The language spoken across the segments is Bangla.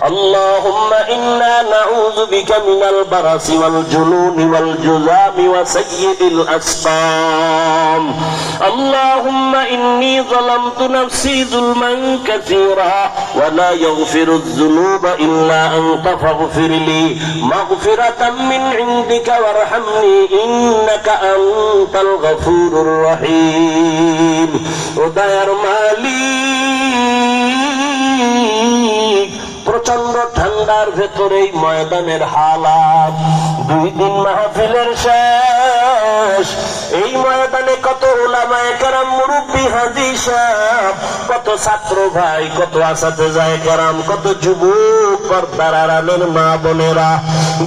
اللهم إنا نعوذ بك من البرص والجنون والجذام وسيء الأسقام. اللهم إني ظلمت نفسي ظلما كثيرا ولا يغفر الذنوب إلا أنت فاغفر لي. مغفرة من عندك وارحمني إنك أنت الغفور الرحيم. ودير مالك ঠান্ডার ভেতরে ময়দানের হালাত। দুই দিন মাহফিলের শেষ। এই ময়দানে কত ওলামায় কেরাম, মুরব্বী, হাজি সাহেব, কত ছাত্র ভাই, কত আসাতে যায় কেরাম, কত যুবক, পর্দার আড়ালের মা বোনেরা।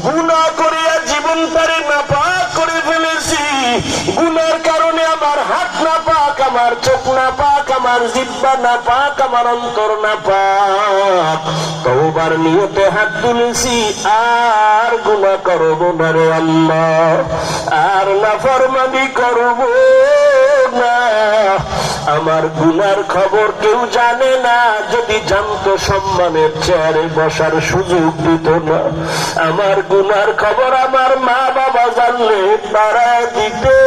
গুণা করিয়া জীবন পারে না পাক করে ফেলেছি। গুনার কারণে আমার হাত না পাক আমার চোখ না পাক আমার জিব্বা না পাক, আমার অন্তর না পাক। তওবার নিয়তে হাত তুলেছি, আর গুনাহ করব না রে আল্লাহ। আর না ফরমানি করব না। আমার গুনার খবর কেউ জানে না, যদি জানতো সম্মানের চেয়ারে বসার সুযোগ দিত না। আমার গুনার খবর আমার মা বাবা জানলে তারা দিতে।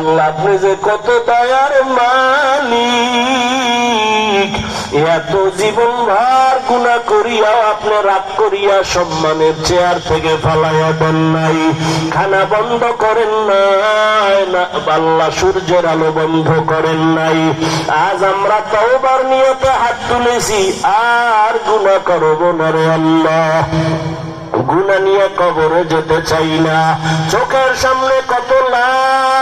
আল্লাহ আপনি যে কত দয়ার মালিক। এত জীবন ভার আপনি রাগ করিয়া, সম্মানের চেয়ার থেকে ফালাইয়া দেন নাই। খানা বন্ধ করেন নাই, না সূর্যের আলো বন্ধ করেন নাই। আজ আমরা তওবার নিয়তে হাত তুলেছি, আর গুণা করব না রে আল্লাহ। গুনা নিয়ে কবরে যেতে চাই না। চোখের সামনে কত লাশ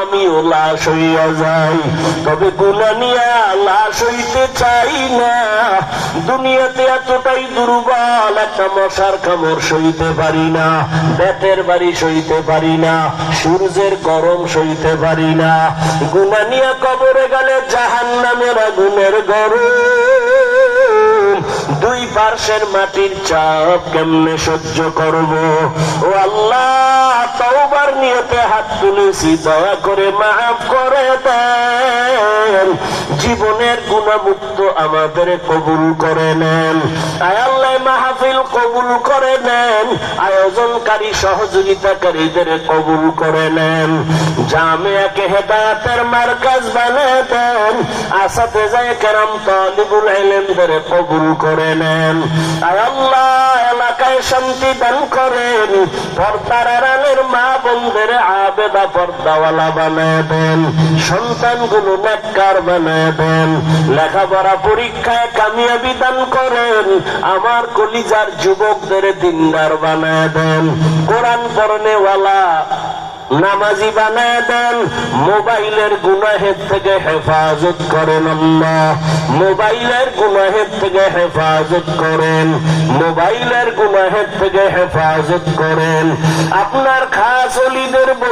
আমিও লাশ হইয়া যাই। তবে গুনা নিয়ে লাশ হইতে চাই না। দুনিয়াতে এতটাই দুর্বল, একটা মশার কামড় সইতে পারি না। বেতের বাড়ি সইতে পারি না। সূর্যের গরম সইতে পারি না। গুনা নিয়ে কবরে গেলে জাহান নামের আগুনের গরম দুই পার্শ্বের মাটির চাপ কেমনে সহ্য করব? ও আল্লাহ, তওবার নিয়তে হাত তুলেছি, দয়া করে মাফ করে দেন। জীবনের গুণামুক্ত আমাদের কবুল করে নেন। মাহফিল কবুল করে নেন। আয়োজনকারী, সহযোগিতাকারীদের কবুল করে নেন। জামিয়াকে হেদায়াতের মার্কাজ বানিয়ে দেন। আসাতে যায় কেরাম তালিবুল ইলমদের কবুল করে নেন। আয় আল্লাহ শান্তি দান করেন। পর্দার আড়ালের মা বন্ধের আবেদা পর্দাওয়ালা বানায় দেন। সন্তানগুলো নেককার বানায় দেন। লেখাপড়া পরীক্ষায় কামিয়াবি দান করেন। আমার কলিজার যুবকদের দিনদার বানায় দেন। কোরআন পড়নেওয়ালা নামাজি বানায় দেন, মোবাইলের গুনাহের থেকে হেফাজত করেন আল্লাহ। মোবাইলের গুনাহের থেকে হেফাজত করেন, মোবাইলের গুনাহের থেকে হেফাজত করেন। আপনার খাস অলিদের